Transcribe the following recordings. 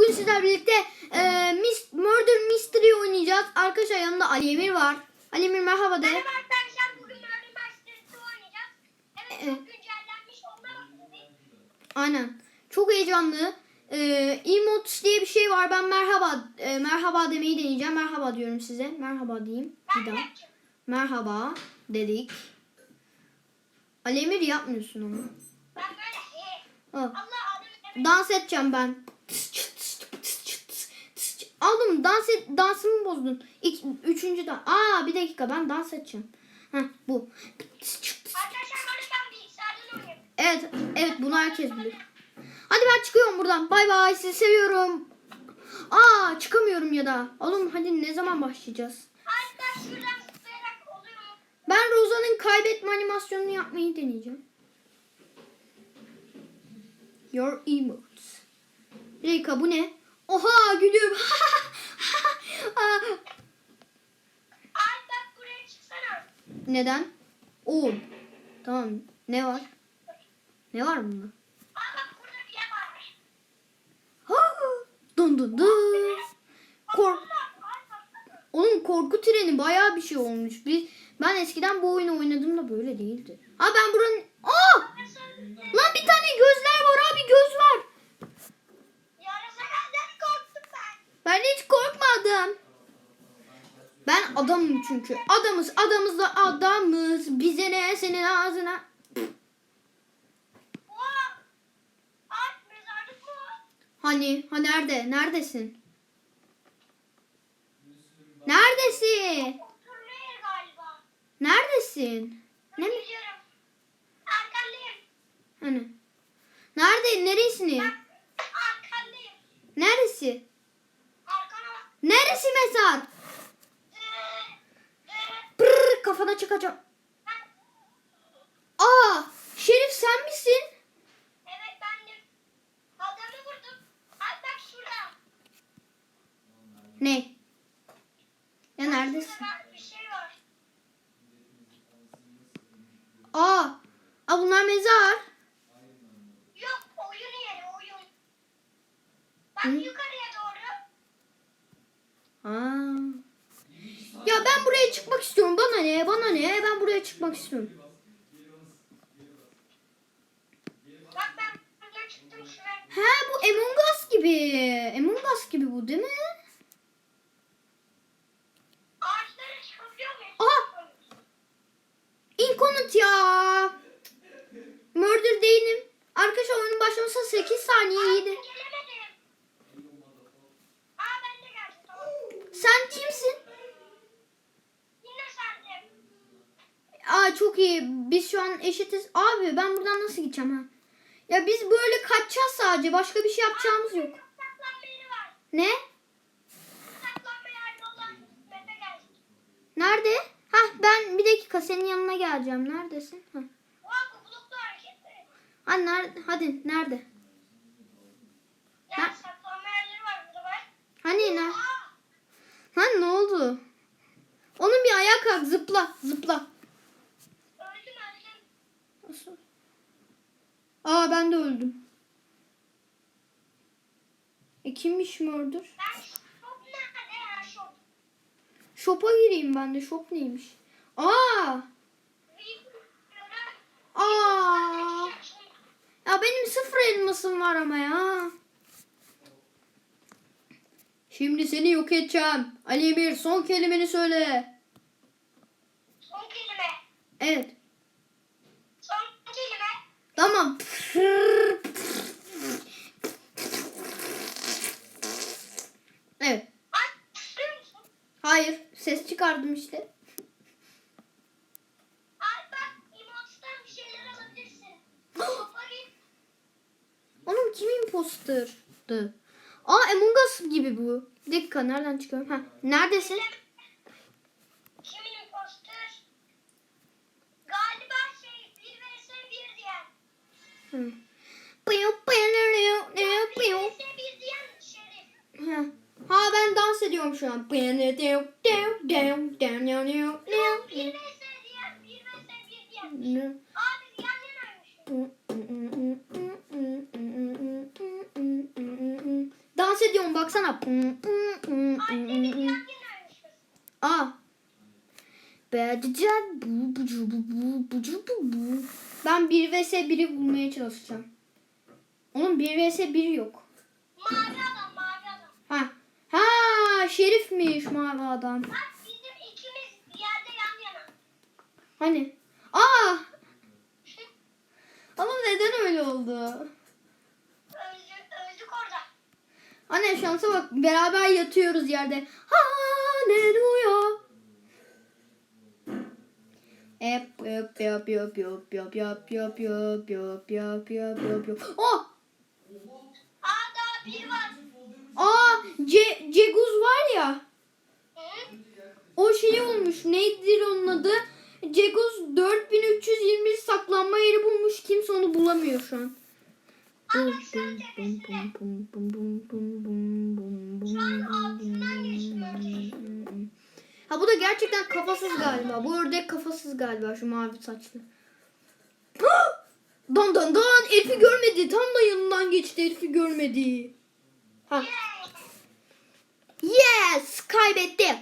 bugün sizlerle birlikte e, Mis- Murder Mystery oynayacağız. Arkadaşlar yanında Ali Emir var. Ali Emir merhaba de. Merhaba arkadaşlar bugün Murder Mystery'si oynayacağız. Evet Evet. çok güncellenmiş baktık. Aynen. Çok heyecanlı. E, emotes diye bir şey var. Ben merhaba e, merhaba demeyi deneyeceğim. Merhaba diyorum size. Merhaba diyeyim. Bir daha. Merhaba dedik. Ali Emir yapmıyorsun onu. Ben böyle he. Al. Allah Dans edeceğim ben. Aldım dans et, dansımı bozdun. İlk, üçüncü dans. Aa bir dakika ben dans edeceğim. Heh, bu. Arkadaşlar böyle ben bilgisayardan oynuyorum. Evet evet bunu herkes bilir. Hadi ben çıkıyorum buradan. Bay bay sizi seviyorum. Aa çıkamıyorum ya da. Oğlum hadi ne zaman başlayacağız? Hatta şuradan zıplayarak oluyor mu? Ben Roza'nın kaybetme animasyonunu yapmayı deneyeceğim. Your emotes. Dakika bu ne? Oha gülüyorum. Aa, bak buraya çıksana. Neden? Oo. Tamam. Ne var? Ne var bunda? Aa bak burada bir yer var. Ha! Dun dun dun. Kork. Oğlum korku treni bayağı bir şey olmuş. Biz ben eskiden bu oyunu oynadığımda böyle değildi. Ha ben buranın Aa! Lan bir tane gözler var abi göz var. Ben. Hiç korkmadım. Ben adamım çünkü. Adamız, adamız da adamız. Bize ne senin ağzına. Hani, ha nerede? Neredesin? Neredesin? Neredesin? Ne. Hani? Nerede? Neresini? Neresi? Neresi ee, Pırr, kafana çıkacağım. Aa, Şerif sen misin? Evet bendim. Adamı vurdum. Ay bak şurada. Ne? Ya neredesin? Bir şey var. Aa, aa bunlar mezar. Yok oyun yeri oyun. Bak Hı? yukarıya doğru. Aa. Ya ben buraya çıkmak istiyorum. Bana ne? Bana ne? Ben buraya çıkmak istiyorum. Bak ben burada çıktım şuraya. He bu Among Us gibi. Among Us gibi bu değil mi? Ağaçlara çıkabiliyor muyuz? Aha! Inconut ya. Murder değilim. Arkadaşlar oyunun başlamasına 8 saniyeydi. Gelemedim. Aa ben de geldim tamam. Sen kimsin? Yine sendim. Aa çok iyi. Eşitiz. Abi ben buradan nasıl gideceğim ha? Ya biz böyle kaçacağız sadece. Başka bir şey yapacağımız yok. Ne? Nerede? Hah ben bir dakika senin yanına geleceğim. Neredesin? Hah. Ha, nerede? Hadi nerede? Ha? Hani ne? Ha ne oldu? Onun bir ayağa kalk zıpla zıpla. öldüm öldüm. Nasıl? Aa ben de öldüm. E kimmiş murder? Ben nerede ya? Shop'a gireyim ben de. Shop neymiş? Aa! Aa! Ya benim sıfır elmasım var ama ya. Şimdi seni yok edeceğim. Ali Emir son kelimeni söyle. Son kelime. Evet. Son kelime. Tamam. Evet. Hayır. Ses çıkardım işte. Oğlum kim imposterdı? Aa Among Us gibi bu. Bir dakika nereden çıkıyorum? Ha, neredesin? Hı. Ha ben dans ediyorum şu an. Dans ediyorum baksana. Aa Beğeneceğim. Bu bu bu bu bu bu bu. Ben 1 vs 1'i bulmaya çalışacağım. Onun 1 vs 1 yok. Mavi adam mavi adam. Ha. Ha, şerifmiş mavi adam. Bak bizim ikimiz yerde yan yana. Hani? Aa! Ama neden öyle oldu? Anne şansa bak beraber yatıyoruz yerde. Haleluya. Hep yap yap yap yap yap yap yap yap yap yap yap yap yap. Oh! Aa daha biri var. Aa! Ce Ceguz var ya. Hı? O şey olmuş. Nedir onun adı? Ceguz 4320 saklanma yeri bulmuş. Kimse onu bulamıyor şu an. Bum, bum, bum, bum, Şu an bum, Ha bu da gerçekten kafasız galiba. Bu ördek kafasız galiba şu mavi saçlı. Dan dan dan Elif'i görmedi. Tam da yanından geçti. Elif'i görmedi. Ha. Yes! Kaybettik.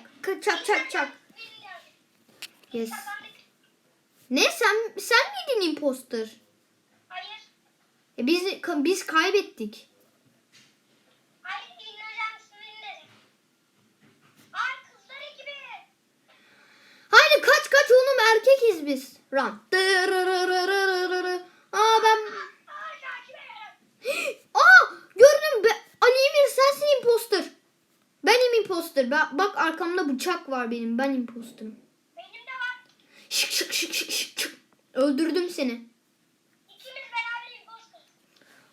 Çak çak çak. Yes. Ne sen sen miydin imposter? Hayır. E biz biz kaybettik. Oğlum erkekiz biz. Dırırırırırırı. Aa ben Aa gördüm be. Ali Emir sensin imposter. Benim imposter. Ben, bak arkamda bıçak var benim. Ben imposterım. Benim de var. Şık şık şık şık şık. şık. Öldürdüm seni. İkimiz beraber imposter.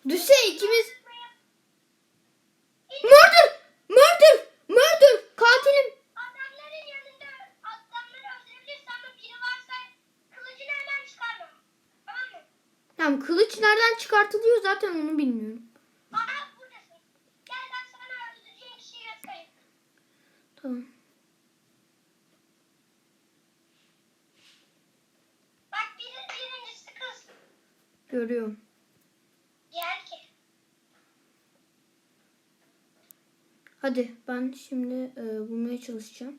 Düşse ikimiz Murder! Murder! Murder! Katilim. Adamların yanında adamları öldürebilirsin ama biri varsa kılıcını hemen çıkarma. Tamam mı? Tamam kılıç nereden çıkartılıyor zaten onu bilmiyorum. Aa buradasın. Gel ben sana öldüreceğin kişiyi göstereyim. Tamam. Bak biri, birincisi kız. Görüyorum. Diğer ki. Hadi ben şimdi e, bulmaya çalışacağım.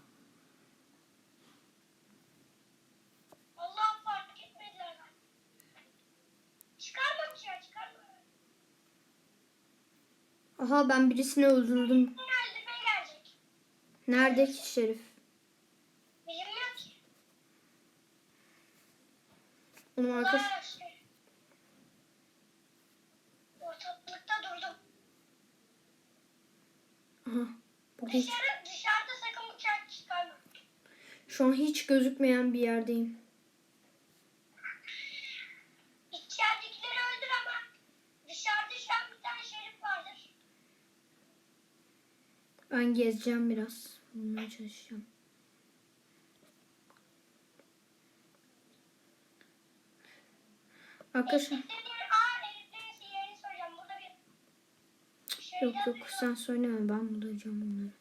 Aha ben birisini öldürdüm. Nerede ki Şerif? Bilmiyor ki. Onun arkası. Bunlar işte. Ortalıkta durdum. Aha. Bu hiç, Dışarı, dışarıda sakın bıçak çıkarma. şu an hiç gözükmeyen bir yerdeyim. İçeridekileri öldür ama dışarıda şu an bir tane şerif vardır. Ben gezeceğim biraz. Bulmaya çalışacağım. Arkadaşlar şey yok yok sen söyleme ben bulacağım onları.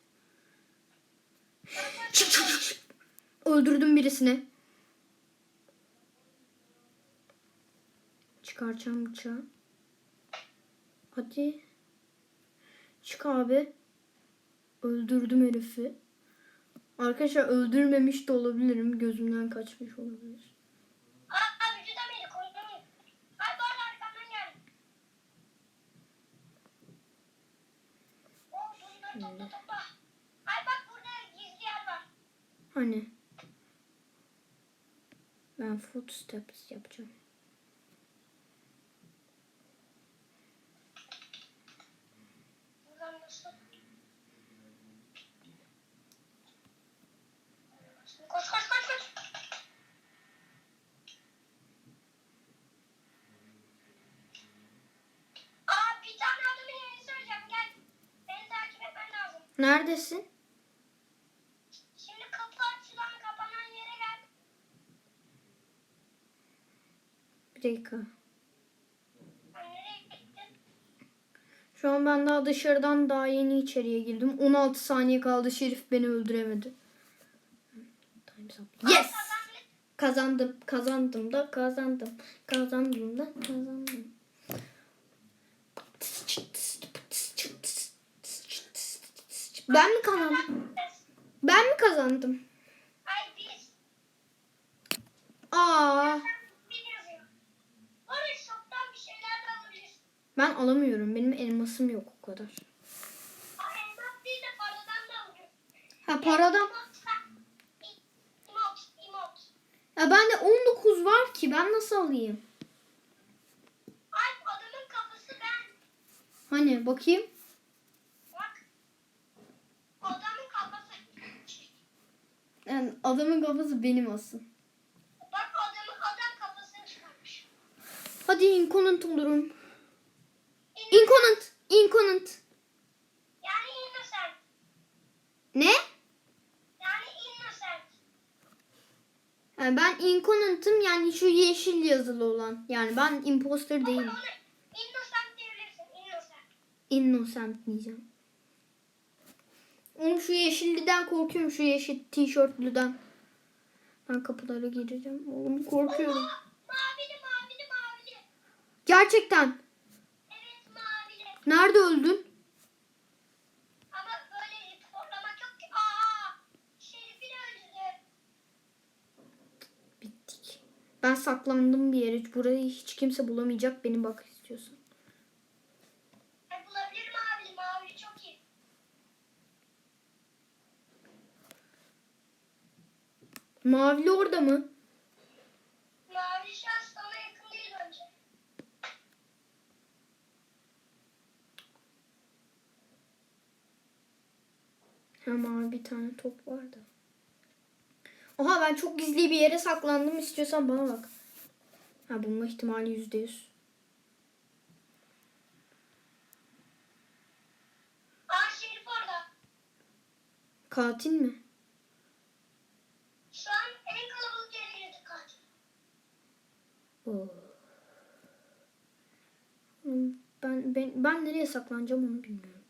Öldürdüm birisini. Çıkaracağım bıçağı. Hadi. Çık abi. Öldürdüm herifi. Arkadaşlar öldürmemiş de olabilirim. Gözümden kaçmış olabilir. Aa vücuda beni koydum. Ay bu arada arkamdan geldi. Oh bunları topla topla. Ay bak burada gizli yer var. Hani? Ben footsteps yapacağım. Neredesin? Şimdi kapı açılan kapanan yere gel. Bir dakika. Şu an ben daha dışarıdan daha yeni içeriye girdim. 16 saniye kaldı. Şerif beni öldüremedi. Yes! Kazandım, kazandım da kazandım. Kazandım da kazandım. Ben mi kazandım? Ben mi kazandım? Aa, ben alamıyorum. Benim elmasım yok o kadar. Ha paradan. Ya bende 19 var ki ben nasıl alayım? Ay adamın kafası ben. Hani bakayım. Bak. Adamın kafası. Yani adamın kafası benim asıl. Bak adamın adam kafasını çıkarmış. Hadi inconant olurum. Inconant. Inconant. Yani innocent. Ne? Yani innocent. Yani ben inconant'ım yani şu yeşil yazılı olan. Yani ben imposter Ama değilim. ona innocent diyebilirsin. Innocent. Innocent diyeceğim. Oğlum şu yeşilliden korkuyorum. Şu yeşil tişörtlüden. Ben kapılara gireceğim. Oğlum korkuyorum. Aa, mavili mavili mavili. Gerçekten. Evet mavili. Nerede öldün? Ama böyle reportlamak yok ki. Aa! Şerif'in öldürdü. Bittik. Ben saklandım bir yere. Burayı hiç kimse bulamayacak. Beni bak istiyorsan. Ay, bulabilirim mavili. Mavili çok iyi. Mavili orada mı? Mavili şu an sana yakın değil bence. Ha mavi bir tane top vardı. Oha ben çok gizli bir yere saklandım. İstiyorsan bana bak. Ha bulma ihtimali yüzde yüz. Katil mi? Şu an en kalabalık yere girdik katil. Oo. Hmm, Ben, ben, ben nereye saklanacağım onu bilmiyorum.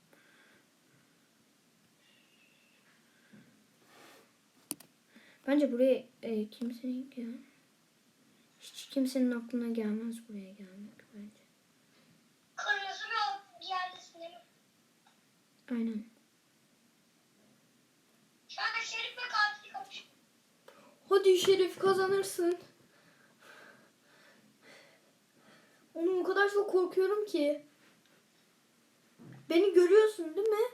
Bence buraya e, kimsenin gel hiç kimsenin aklına gelmez buraya gelmek bence. Kırmızı bir yerdesin değil mi? Aynen. Şu an Şerif ve katil kapışıyor. Hadi Şerif kazanırsın. Onun o kadar çok korkuyorum ki. Beni görüyorsun değil mi?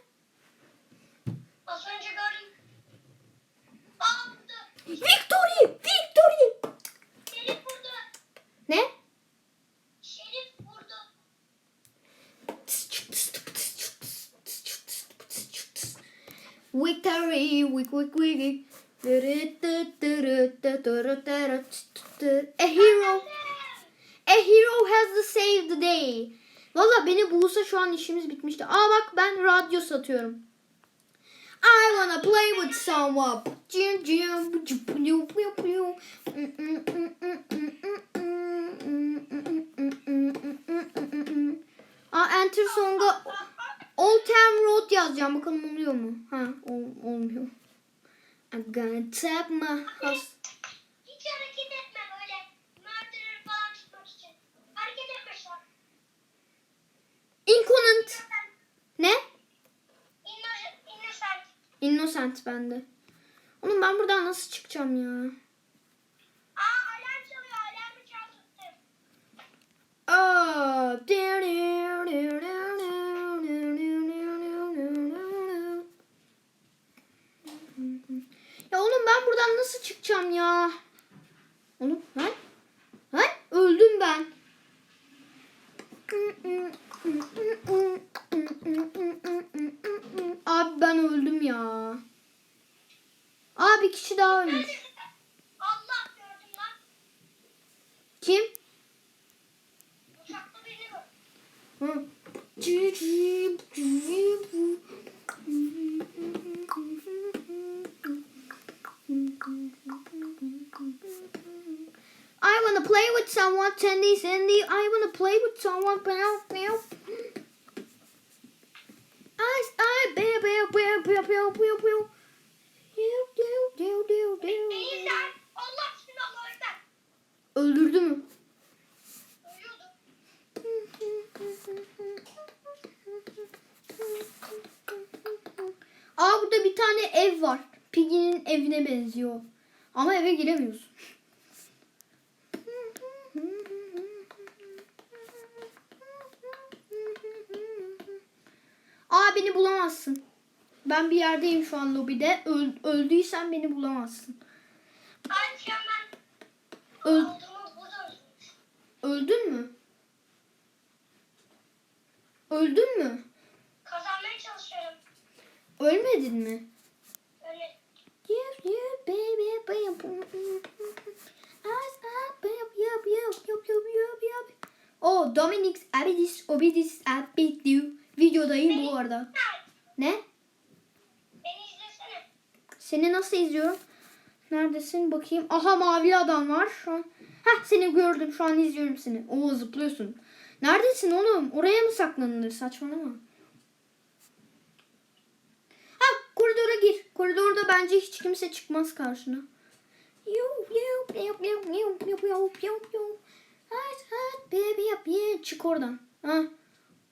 Az önce gördüm. Aa vurdu. Victory! Victory! Şerif vurdu. Ne? Şerif vurdu. Victory! Wick wick wick. A hero. A hero has to save the day. Valla beni bulsa şu an işimiz bitmişti. Aa bak ben radyo satıyorum. I wanna play with someone. Aa enter song'a Old Town Road yazacağım. Bakalım oluyor mu? Ha ol- olmuyor. I'm gonna tap my house. Hiç hareket etme böyle. Murderer falan tutmak için. Hareket etme şu an. Inconant. Ne? Innocent. Innocent. Bende. Oğlum ben buradan nasıl çıkacağım ya? Aa alarm çalıyor. Alarmı çal tuttum. Aa. Ya oğlum ben buradan nasıl çıkacağım ya? Oğlum? Lan öldüm ben. Abi ben öldüm ya. Aa bir kişi daha ölmüş. Neredesin? Allah gördüm lan. Kim? Uçakta birini gördüm. Hı. I wanna play with someone. Sandy, Sandy, I wanna play with someone. Meow, meow. Eyes, eye, bear, bear, bear, bear, bear, bear, bear. Dew, dew, dew, dew, dew. Beni sen Allah aşkına Allah öğretmen. Öldürdü mü? Ölüyordu. Aa burada bir tane ev var. Piggy'nin evine benziyor. Ama eve giremiyorsun. Aa beni bulamazsın. Ben bir yerdeyim şu an lobide. Öl- öldüysen beni bulamazsın. Ayrıca ben Öl- olduğumu burada özlemiş. öldün mü? Öldün mü? Kazanmaya çalışıyorum. Ölmedin mi? Öyle Yep, yep, baby, baby. Eyes up, yep, yep, yep, yep, yep, yep, yep. Dominic's Abidis, Obidis, Abidu. Videodayım bu arada. Ne? beni izlesene. Seni nasıl izliyorum? Neredesin bakayım. Aha mavi adam var şu an. Heh seni gördüm şu an izliyorum seni. Oo zıplıyorsun. Neredesin oğlum? Oraya mı saklanılır? Saçmalama. Ha koridora gir. Koridorda bence hiç kimse çıkmaz karşına. Yup, yup, yup, yup, yup, yup, yup, yup, yup. Hadi, hadi, baby, yap, yeah. Çık oradan. Ha.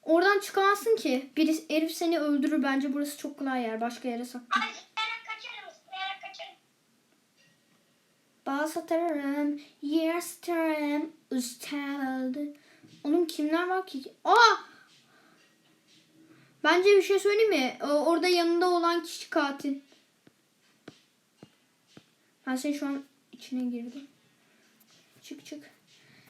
Oradan çıkamazsın ki. Birisi, herif seni öldürür. Bence burası çok kolay yer. Başka yere saklan. Ay zıplayarak kaçarım zıplayarak kaçarım. Yer atarım, üstel. Oğlum kimler var ki? Aa! Bence bir şey söyleyeyim mi? Orada yanında olan kişi katil. Ben senin şu an içine girdim. Çık çık.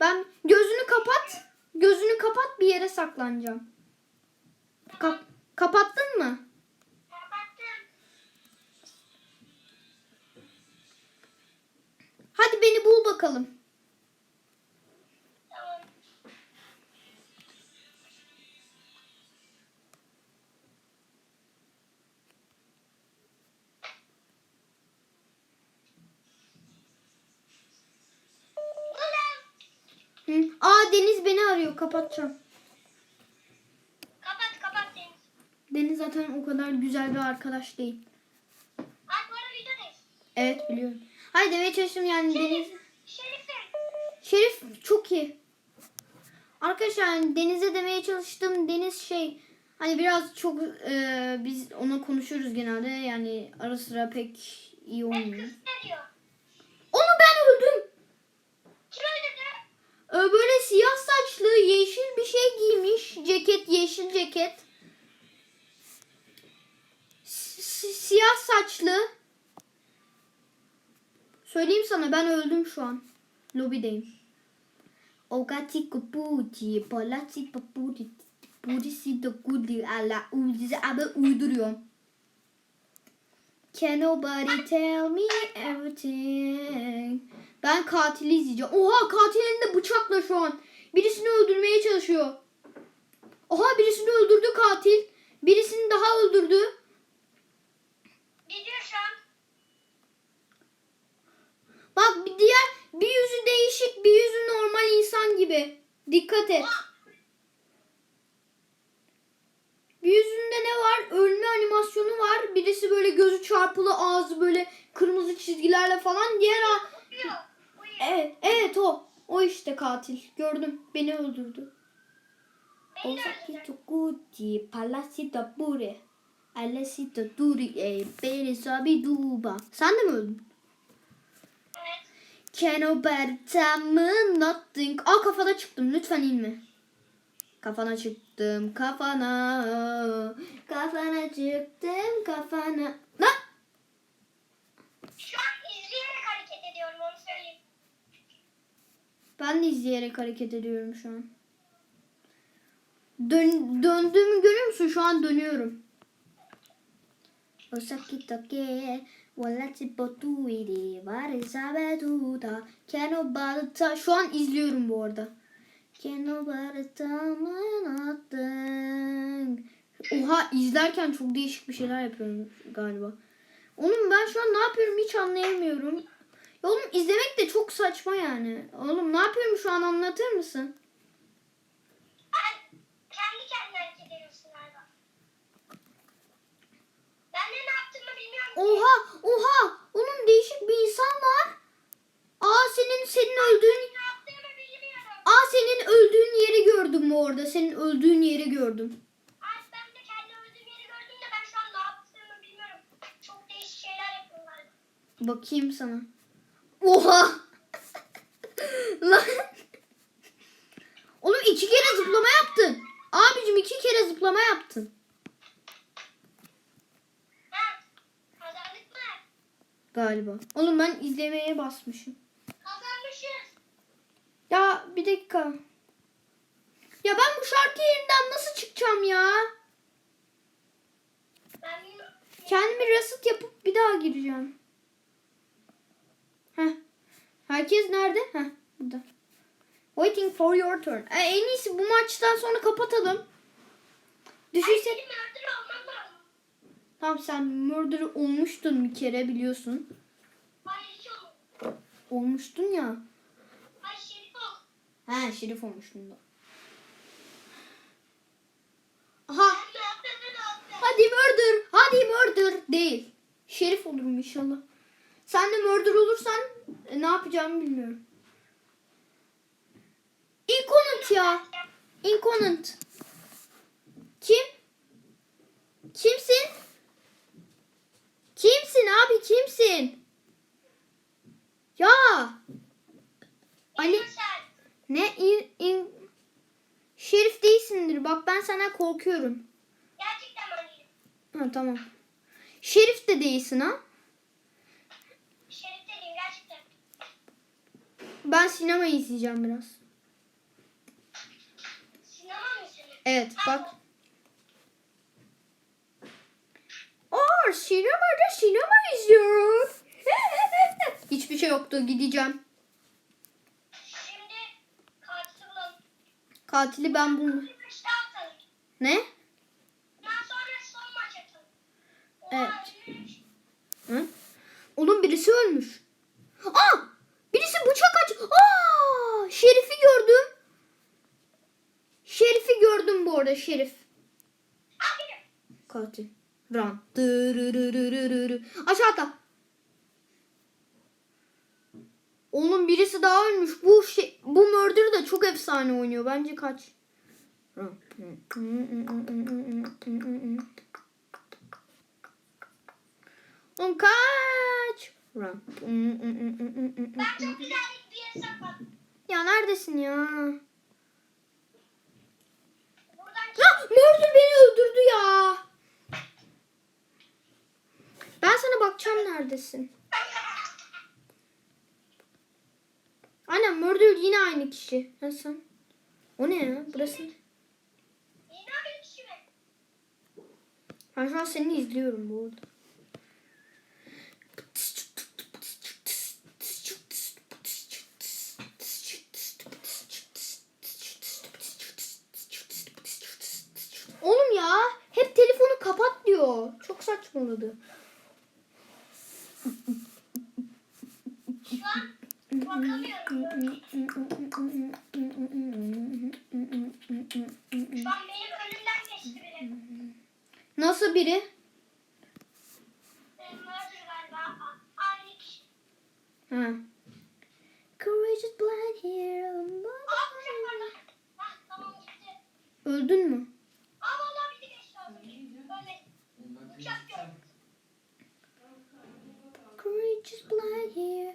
ben gözünü kapat. Gözünü kapat bir yere saklanacağım. Kap- kapattın mı? Kapattım. Hadi beni bul bakalım. Hı? Aa Deniz beni arıyor kapatacağım. Kapat kapat Deniz. Deniz zaten o kadar güzel bir arkadaş değil. Ay bu arada videodayız. Evet biliyorum. Hayır demeye çalıştım yani Deniz. Şerif'im. Şerif çok iyi. Arkadaşlar yani Deniz'e demeye çalıştım. Deniz şey hani biraz çok e, biz ona konuşuyoruz genelde yani ara sıra pek iyi Hep olmuyor. kız ne diyor? Onu ben öldüm. Kim öldürdü? Ee, Böyle siyah saçlı yeşil bir şey giymiş. Ceket yeşil ceket. S- siyah saçlı. Söyleyeyim sana ben öldüm şu an. Lobideyim. Ogati kuputi, polati paputi, purisi de kudi ala udize abi uyduruyorum. Can nobody tell me everything? Ben katili izleyeceğim. Oha katil elinde bıçakla şu an. Birisini öldürmeye çalışıyor. Oha birisini öldürdü katil. Birisini daha öldürdü. Gidiyor şu an. Bak bir diğer bir yüzü değişik bir yüzü normal insan gibi. Dikkat et. Bir yüzünde ne var? Ölme animasyonu var. Birisi böyle gözü çarpılı ağzı böyle kırmızı çizgilerle falan. Diğer a- Uyuyor. Uyuyor. Evet, evet o. O işte katil. Gördüm. Beni öldürdü. Beni de Osaki öldürdü. tukuti palasita pure. Alasita duri e beni sabi duba. Sen de mi öldün? Me nothing. Aa kafana çıktım. Lütfen inme. Kafana çıktım. Kafana. Kafana çıktım. Kafana. Lan! Şu an izleyerek hareket ediyorum onu söyleyeyim. Ben de izleyerek hareket ediyorum şu an. Dön, döndüğümü görüyor musun? Şu an dönüyorum. Osaki toke, walati potuiri, vari sabetuta, keno barata. Şu an izliyorum bu arada. Keno barata manatın. Oha izlerken çok değişik bir şeyler yapıyorum galiba. Oğlum ben şu an ne yapıyorum hiç anlayamıyorum. Ya oğlum izlemek de çok saçma yani. Oğlum ne yapıyorum şu an anlatır mısın? Kendi kendine hareket ediyorsun galiba. Ben de ne yaptığımı bilmiyorum ki. Oha oha oğlum değişik bir insan var. Aa senin senin öldüğün Ne yaptığımı bilmiyorum. Aa senin öldüğün yeri gördüm bu arada. Senin öldüğün yeri gördüm. Ay ben de kendi öldüğüm yeri gördüm de ben şu an ne yaptığımı bilmiyorum. Çok değişik şeyler yapıyorum galiba. Bakayım sana. Oha. Lan. Oğlum iki kere zıplama yaptın. Abicim iki kere zıplama yaptın. Galiba. Oğlum ben izlemeye basmışım. Kazanmışız. Ya bir dakika. Ya ben bu şarkı yerinden nasıl çıkacağım ya? Ben. Kendimi reset yapıp bir daha gireceğim. Heh. Herkes nerede? Heh, burada. Waiting for your turn. E, en iyisi bu maçtan sonra kapatalım. Lazım. Tamam sen murder olmuştun bir kere biliyorsun. Hayır. Olmuştun ya. Ay Şerif ol. He şerif olmuştun da. Aha. Hadi murder. Hadi murder. Değil. Şerif olurum inşallah. Sen de murder olursan e, ne yapacağımı bilmiyorum. Inconant ya. Inconant. Kim? Kimsin? Kimsin abi kimsin? Ya. Ali. Ne? İn, in... Şerif değilsindir. Bak ben senden korkuyorum. Gerçekten öyleyim. Ha tamam. Şerif de değilsin ha. Şerif dediğim gerçekten. Ben sinema izleyeceğim biraz. Sinema mı? Evet bak. Aa sinemada sinema izliyorum. Hiçbir şey yoktu gideceğim. Şimdi bulalım. Katili ben atalım. Ne? Evet. Hı? Oğlum birisi ölmüş. Aa! Şerif'i gördüm. Şerif'i gördüm bu arada Şerif. Katil. Run. Dırırırırırırı. Aşağıda. Oğlum birisi daha ölmüş. Bu şey, bu murder da çok efsane oynuyor. Bence kaç. Oğlum kaç. Run. Ben çok güzel bir var. Ya neredesin ya? Ya murder beni öldürdü ya. Ben sana bakacağım neredesin. Aynen murder yine aynı kişi. Sen? O ne ya? Burası. Mi? Ben şu an seni izliyorum bu arada. Ya hep telefonu kapat diyor. Çok saçmaladı. Şu an bakamıyorum. Şu an benim önümden geçti biri. Nasıl biri? Ha. Courageous blind gitti. Öldün mü? Aa vallahi bizi geçti az önce. Ölmedi. Bıçak yok. Courageous blind here.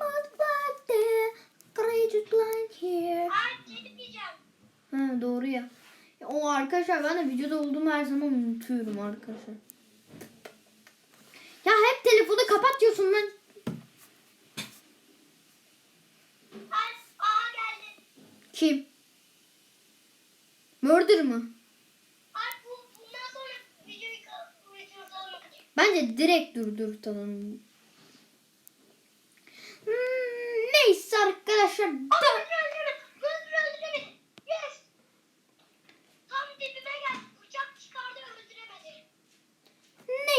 Mud blind there. Courageous blind here. Ha doğru ya. ya. O arkadaşlar ben de videoda olduğumu her zaman unutuyorum arkadaşlar. Ya hep telefonu kapat diyorsun geldi. Kim? Murder mı? Bence direkt durdurtalım. Hmm, neyse arkadaşlar. Öldüremedi.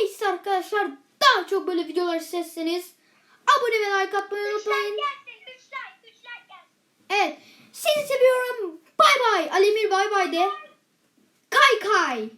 neyse arkadaşlar. Daha çok böyle videolar isterseniz abone ve like atmayı unutmayın. Evet. Sizi seviyorum. Bay bay. Alemir bay bay de. Kay kay.